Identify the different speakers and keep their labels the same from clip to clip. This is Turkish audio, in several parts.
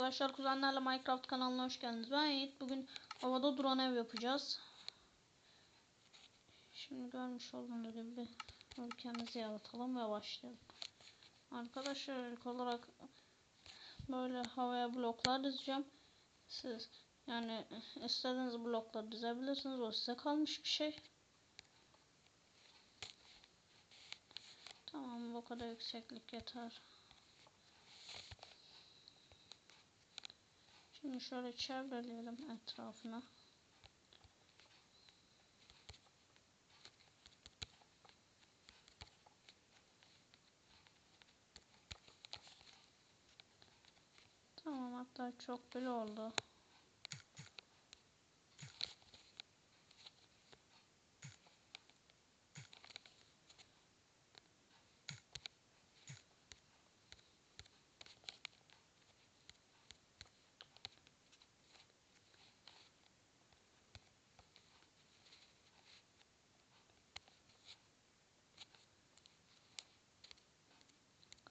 Speaker 1: Arkadaşlar kuzenlerle Minecraft kanalına hoş geldiniz. Ben Yiğit. Bugün havada duran ev yapacağız. Şimdi görmüş olduğunuz gibi ülkemizi yaratalım ve başlayalım. Arkadaşlar ilk olarak böyle havaya bloklar dizeceğim. Siz yani istediğiniz blokları dizebilirsiniz. O size kalmış bir şey. Tamam bu kadar yükseklik yeter. Şimdi şöyle çevreleyelim etrafına. Tamam hatta çok bile oldu.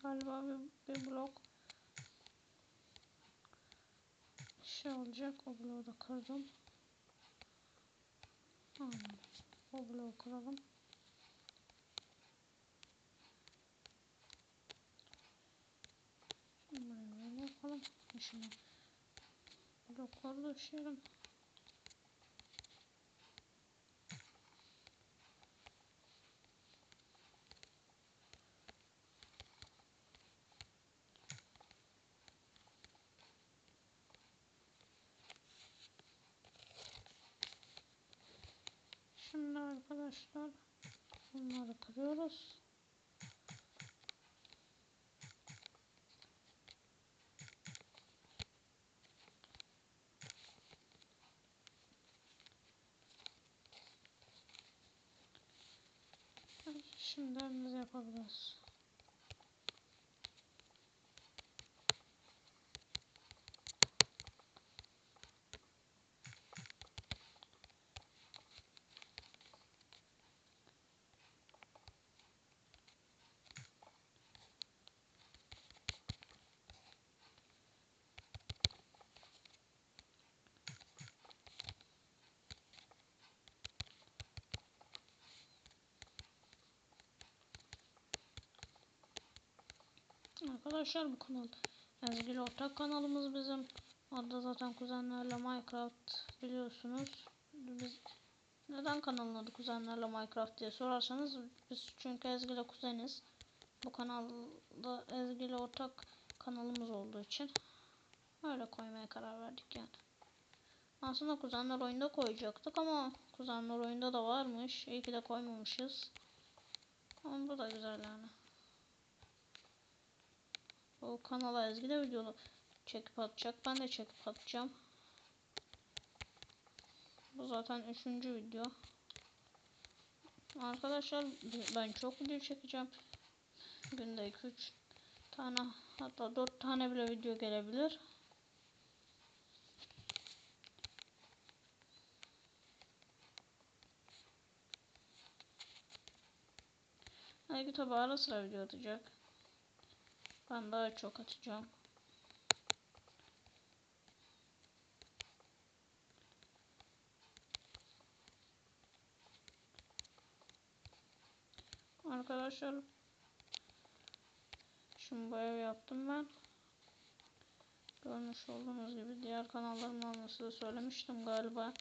Speaker 1: Galiba bir, bir blok şey olacak. O bloğu da kırdım. O bloğu kıralım. Şimdi buraya böyle yapalım. Şimdi blokları döşeyelim. Şimdi arkadaşlar bunları kırıyoruz. Şimdi evimizi yapabiliriz. Arkadaşlar bu kanal Ezgili ortak kanalımız bizim. Orada zaten kuzenlerle Minecraft biliyorsunuz. Biz neden kanalın adı kuzenlerle Minecraft diye sorarsanız biz çünkü Ezgi'yle kuzeniz. Bu kanalda Ezgi'yle ortak kanalımız olduğu için öyle koymaya karar verdik yani. Aslında kuzenler oyunda koyacaktık ama kuzenler oyunda da varmış. İyi ki de koymamışız. Ama bu da güzel yani. O kanala Ezgi de videolu çekip atacak. Ben de çekip atacağım. Bu zaten üçüncü video. Arkadaşlar ben çok video çekeceğim. Günde 2-3 tane hatta 4 tane bile video gelebilir. Belki tabi ara sıra video atacak. Ben daha çok atacağım. Arkadaşlar şimdi bu ev yaptım ben. Görmüş olduğunuz gibi diğer kanallarımdan da size söylemiştim galiba.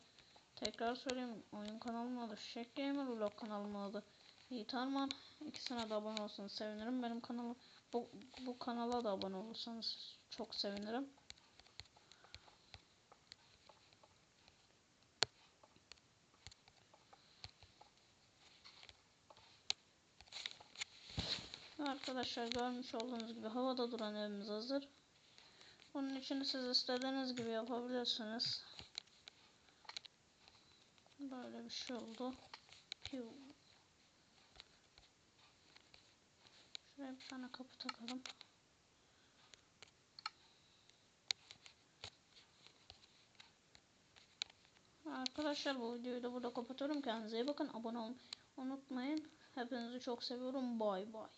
Speaker 1: Tekrar söyleyeyim. Oyun kanalımın adı Fişek Gamer, Vlog kanalımın adı Yiğit Arman. İkisine de abone olsanız sevinirim. Benim kanalım bu, bu kanala da abone olursanız çok sevinirim. Arkadaşlar görmüş olduğunuz gibi havada duran evimiz hazır. Bunun için siz istediğiniz gibi yapabilirsiniz. Böyle bir şey oldu. Piu. Şuraya bir tane kapı takalım. Arkadaşlar bu videoyu da burada kapatıyorum. Kendinize iyi bakın. Abone olmayı unutmayın. Hepinizi çok seviyorum. Bay bay.